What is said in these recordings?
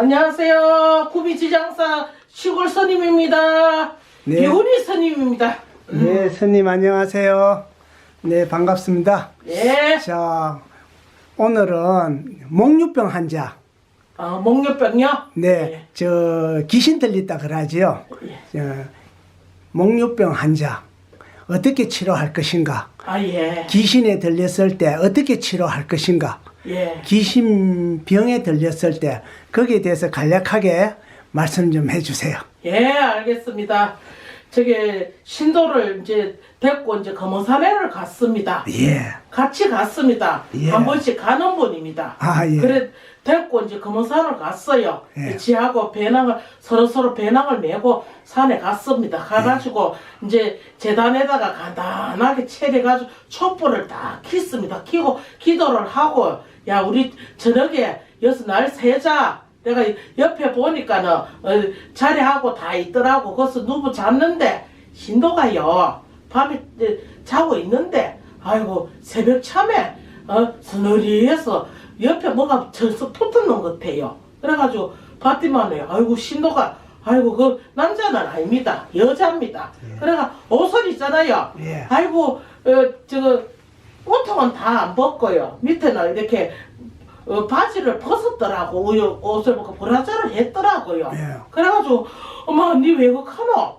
안녕하세요. 구비지장사 시골 스님입니다. 네. 배훈이 스님입니다. 네, 스님 안녕하세요. 네, 반갑습니다. 예. 자, 오늘은 목류병 환자. 아, 목류병요? 네, 저 귀신 들렸다 그러지요. 예. 저, 목류병 환자 어떻게 치료할 것인가? 아, 예. 귀신에 들렸을 때 어떻게 치료할 것인가? 예. 귀신 병에 들렸을 때 거기에 대해서 간략하게 말씀 좀 해주세요. 예, 알겠습니다. 저게 신도를 이제 데리고 이제 검은산에를 갔습니다. 예. 같이 갔습니다. 예. 한 번씩 가는 분입니다. 아, 예. 그래 데리고 이제 검은산을 갔어요. 예. 지하고 배낭을 서로 서로 배낭을 메고 산에 갔습니다. 가가지고 예. 이제 재단에다가 간단하게 채려가지고 촛불을 다 켰습니다. 켜고 기도를 하고 야 우리 저녁에 여기서 날 새자. 내가 옆에 보니까는 어, 자리하고 다 있더라고. 거기서 누구 잤는데 신도가요. 밤에 이제 자고 있는데 아이고 새벽 참에 어 서늘이해서 옆에 뭐가 철썩 붙었는 것 같아요. 그래가지고 봤더만요. 아이고 신도가 아이고 그 남자는 아닙니다. 여자입니다. 그래가 옷을 있잖아요. 예. 아이고 어 저거 옷통은 다 안 벗고요. 밑에는 이렇게 어, 바지를 벗었더라고 우유 옷을 벗고 브라자를 했더라고요. 예. 그래가지고 엄마 니 외국하노?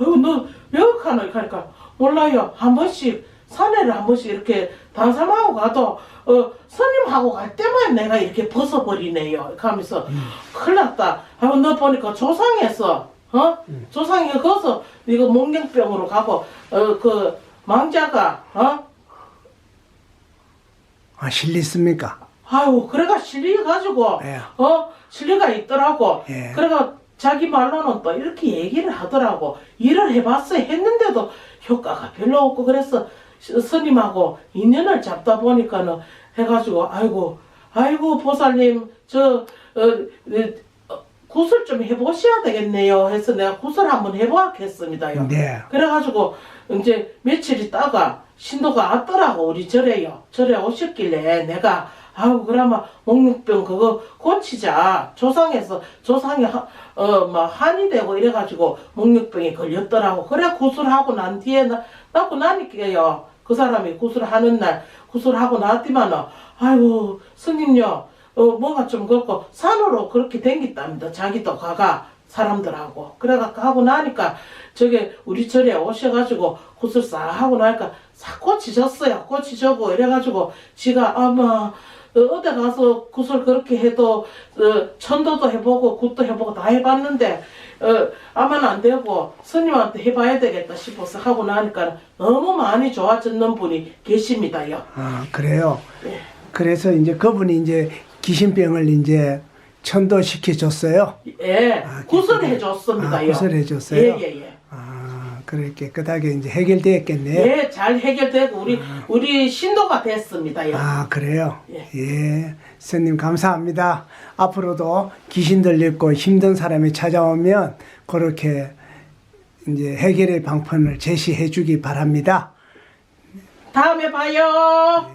아이고 너 외국하노? 하니까 몰라요. 한 번씩 산에를 한 번씩 이렇게 단삼하고 가도 어 스님하고 갈 때만 내가 이렇게 벗어버리네요. 이렇게 하면서 큰일 났다. 아이고 너 보니까 조상에서 어 조상이 거기서 이거 몽경병으로 가고 어 그 망자가 어 아, 실리습니까? 아유, 그래가 실리 가지고, 예. 어, 실리가 있더라고. 예. 그래가 자기 말로는 또 이렇게 얘기를 하더라고. 일을 해봤어. 했는데도 효과가 별로 없고, 그래서 스- 스님하고 인연을 잡다 보니까는 해가지고, 아이고, 아이고, 보살님, 저, 어, 어, 구슬 좀 해보셔야 되겠네요. 해서 내가 구슬 한번 해보았겠습니다요. 네. 그래가지고 이제 며칠 있다가 신도가 왔더라고 우리 절에요. 절에 오셨길래 내가 아우 그러면 목육병 그거 고치자 조상에서 조상이 어막 한이 되고 이래가지고 목육병이 걸렸더라고. 그래 구슬하고 난 뒤에 나, 나고 나니까요. 그 사람이 구슬하는 날 구슬하고 나왔더만은 아이고 스님요 어 뭐가 좀 그렇고 산으로 그렇게 댕겼답니다. 자기도 가가 사람들하고 그래가 하고 나니까 저게 우리 절에 오셔가지고 구슬 싹 하고 나니까 싹 고치셨어요 고치셨고 이래가지고 지가 아마 어, 어디 가서 구슬 그렇게 해도 어, 천도도 해보고 굿도 해보고 다 해봤는데 어, 아마는 안 되고 스님한테 해봐야 되겠다 싶어서 하고 나니까 너무 많이 좋아졌는 분이 계십니다요. 아, 그래요. 예. 그래서 이제 그분이 이제 귀신병을 이제 천도시켜 줬어요. 예, 아, 구슬해 줬습니다요. 아, 구슬해 줬어요? 예 예 예. 아, 그렇게 깨끗하게 이제 해결되었겠네요. 예, 잘 해결되고 우리 우리 신도가 됐습니다요. 아, 그래요? 예. 예. 스님 감사합니다. 앞으로도 귀신 들렸고 힘든 사람이 찾아오면 그렇게 이제 해결의 방편을 제시해 주기 바랍니다. 다음에 봐요.